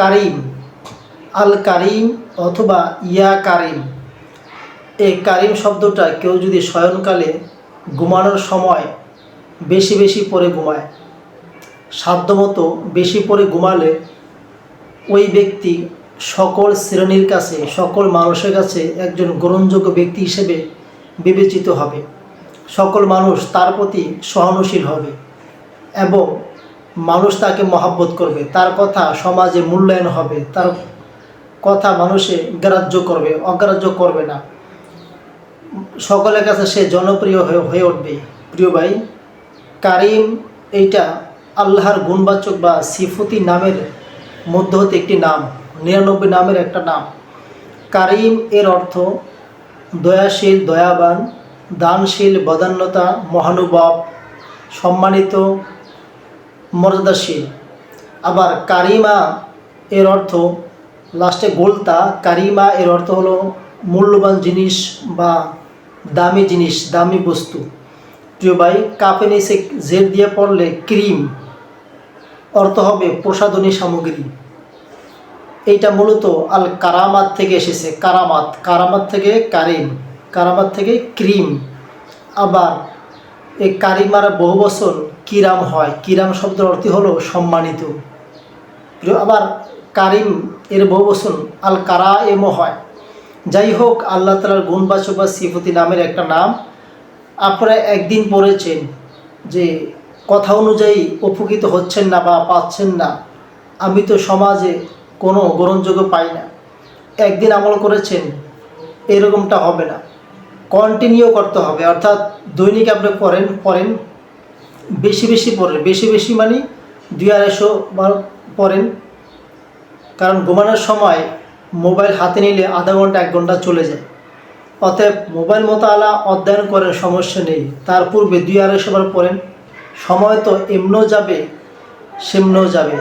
কারিম, আল কারিম অথবা ইয়া কারিম। এই কারিম শব্দটা কেউ যদি শয়নকালে ঘুমানোর সময় বেশি বেশি পরে ঘুমায়, সাধ্যমতো বেশি পরে ঘুমালে ওই ব্যক্তি সকল শ্রেণির কাছে, সকল মানুষের কাছে একজন গ্রহণযোগ্য ব্যক্তি হিসেবে বিবেচিত হবে। সকল মানুষ তার প্রতি সহানুশীল হবে এবং মানুষ তাকে মহাব্বত করবে, তার কথা সমাজে মূল্যায়ন হবে, তার কথা মানুষে গ্রাহ্য করবে, অগ্রাহ্য করবে না। সকলের কাছে সে জনপ্রিয় হয়ে উঠবে। প্রিয় ভাই, কারিম এইটা আল্লাহর গুণবাচক বা সিফতি নামের মধ্য হতে একটি নাম, নিরানব্বই নামের একটা নাম। কারিম এর অর্থ দয়াশীল, দয়াবান, দানশীল, বদান্যতা, মহানুভব, সম্মানিত মর্যাদাশীল। আবার কারিমা এর অর্থ লাস্টে গোলতা, কারিমা এর অর্থ হলো মূল্যবান জিনিস বা দামি জিনিস, দামি বস্তু। প্রিয় ভাই কাপে নিচে জের দিয়ে পড়লে ক্রিম অর্থ হবে প্রসাধনী সামগ্রী। এইটা মূলত আল কারামাত থেকে এসেছে। কারামাত কারামাত থেকে কারিম, কারামাত থেকে ক্রিম। আবার এই কারিমার বহু বছর কিরাম হয়। কিরাম শব্দের অর্থ হলো সম্মানিত। আবার কারিম এর বহু বছর আল কারা এমও হয়। যাই হোক, আল্লাহ তালার গুণবাচক বা সিফতি নামের একটা নাম আপনারা একদিন পড়েছেন যে কথা অনুযায়ী উপকৃত হচ্ছেন না বা পাচ্ছেন না। আমি তো সমাজে কোনো গ্রহণযোগ্য পাই না। একদিন আমল করেছেন, এরকমটা হবে না। কন্টিনিউ করতে হবে। অর্থাৎ দৈনিক আপনি পড়েন পড়েন, বেশি বেশি পড়েন। বেশি বেশি মানে দুই আড়াইশো বার পড়েন। কারণ ঘুমানোর সময় মোবাইল হাতে নিলে আধা ঘণ্টা, এক ঘণ্টা চলে যায়। অতএব মোবাইল মোতালা অধ্যয়ন করেন, সমস্যা নেই। তার পূর্বে দুই আড়াইশো বার পড়েন। সময় তো এমনও যাবে, সেমনও যাবে।